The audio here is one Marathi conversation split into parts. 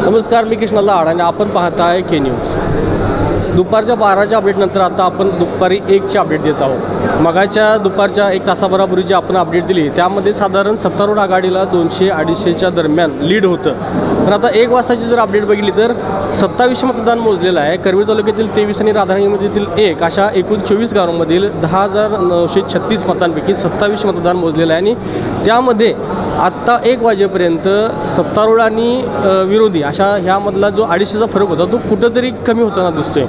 नमस्कार मी कृष्णा लाड आणि आपण पाहताय के न्यूज दुपारच्या बाराच्या अपडेटनंतर आता आपण दुपारी एकची अपडेट देत आहोत. मगाच्या दुपारच्या एक तासाभरापूर्वी जी आपण अपडेट दिली त्यामध्ये साधारण सत्तारूढ आघाडीला दोनशे अडीचशेच्या दरम्यान लीड होतं. पण आता एक वाजताची जर अपडेट बघितली तर सत्तावीसशे मतदान मोजलेलं आहे. करवीर तालुक्यातील तेवीस आणि राधानगरीमधील एक अशा एकूण चोवीस गावांमधील दहा हजार नऊशे छत्तीस मतांपैकी सत्तावीसशे मतदान मोजलेलं आहे. आणि त्यामध्ये आत्ता एक वाजेपर्यंत सत्तारूढ आणि विरोधी अशा ह्यामधला जो अडीचशेचा फरक होता तो कुठंतरी कमी होताना दिसतोय.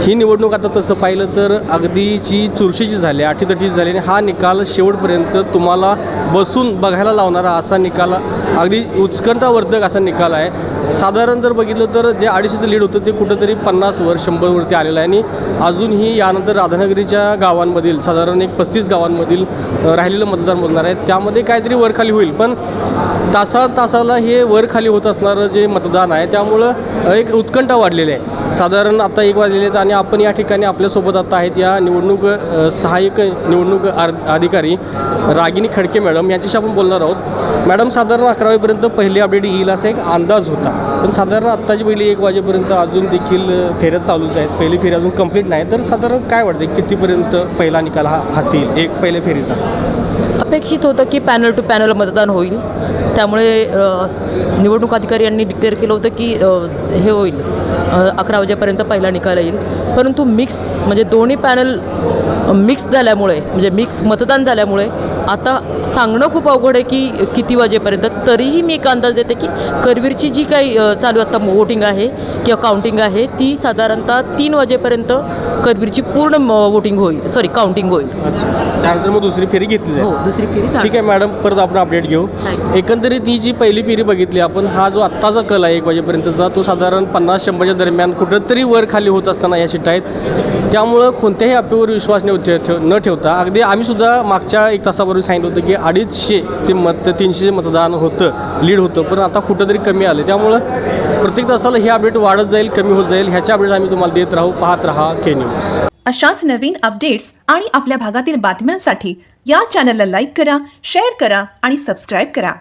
ही निवडणूक आता तसं पाहिलं तर अगदीची चुरशीची झाली आठीतटीची झाली आणि हा निकाल शेवटपर्यंत तुम्हाला बसून बघायला लावणारा असा निकाल अगदी उत्कंठावर्धक असा निकाल आहे. साधारण जर बघितलं तर जे अडीचशेचं लीड होतं ते कुठंतरी पन्नासवर शंभरवरती आलेलं आहे. आणि अजूनही यानंतर राधानगरीच्या गावांमधील साधारण एक पस्तीस गावांमधील राहिलेलं मतदान मोजणार आहे त्यामध्ये काहीतरी वरखाली होईल पण तासा तासाला हे वर खाली होत असणारं जे मतदान आहे त्यामुळं एक उत्कंठा वाढलेली आहे. साधारण आता एक वाजलेले आहेत आणि आणि आपण या ठिकाणी आपल्यासोबत आता आहेत या निवडणूक सहाय्यक निवडणूक अधिकारी रागिनी खडके मॅडम. यांच्याशी आपण बोलणार आहोत. मॅडम साधारण अकरावीपर्यंत पहिली अपडेट येईल असा एक अंदाज होता. पण साधारण आत्ताची पहिली एक वाजेपर्यंत अजून देखील फेऱ्या चालूच आहेत. पहिली फेरी अजून कंप्लीट नाही. तर साधारण काय वाटते कितीपर्यंत पहिला निकाल हा हाती येईल एक पहिल्या फेरीचा. अपेक्षित होतं की पॅनल टू पॅनल मतदान होईल. त्यामुळे निवडणूक अधिकारी यांनी डिक्लेअर केलं होतं की हे होईल. अकरा वाजेपर्यंत पहिला निकाल येईल. परंतु मिक्स म्हणजे दोन्ही पॅनल मिक्स झाल्यामुळे म्हणजे मिक्स मतदान झाल्यामुळे आता सांगणं खूप अवघड आहे की किती वाजेपर्यंत. तरीही मी एक अंदाज देते की करवीरची जी काही चालू आता वोटिंग आहे किंवा काउंटिंग आहे ती साधारणतः तीन वाजेपर्यंत करवीरची पूर्ण वोटिंग होईल. सॉरी काउंटिंग होईल. अच्छा. त्यानंतर मग दुसरी फेरी घेतली जाईल. हो दुसरी फेरी ठीक आहे मॅडम परत आपण अपडेट घेऊ. एकंदरीत ही जी पहिली फेरी बघितली आपण हा जो आत्ताचा कल आहे एक वाजेपर्यंतचा तो साधारण पन्नास शंभरच्या दरम्यान कुठंतरी वर खाली होत असताना या सीट आहेत. त्यामुळं कोणत्याही अपेवर विश्वास न ठेव ठेव- न ठेवता अगदी आम्ही सुद्धा मागच्या एक तासापूर्वी सांगितलं होतं की अडीचशे ते मत तीनशे मतदान होतं लीड होतं पण आता कुठंतरी कमी आलं. त्यामुळं प्रत्येक तासाला हे अपडेट वाढत जाईल कमी होत जाईल ह्याच्या अपडेट आम्ही तुम्हाला देत राहू पाहत राहा के न्यूज अशाच नवीन अपडेट्स आणि आपल्या भागातील बातम्यांसाठी या चॅनलला लाईक करा शेअर करा आणि सबस्क्राईब करा.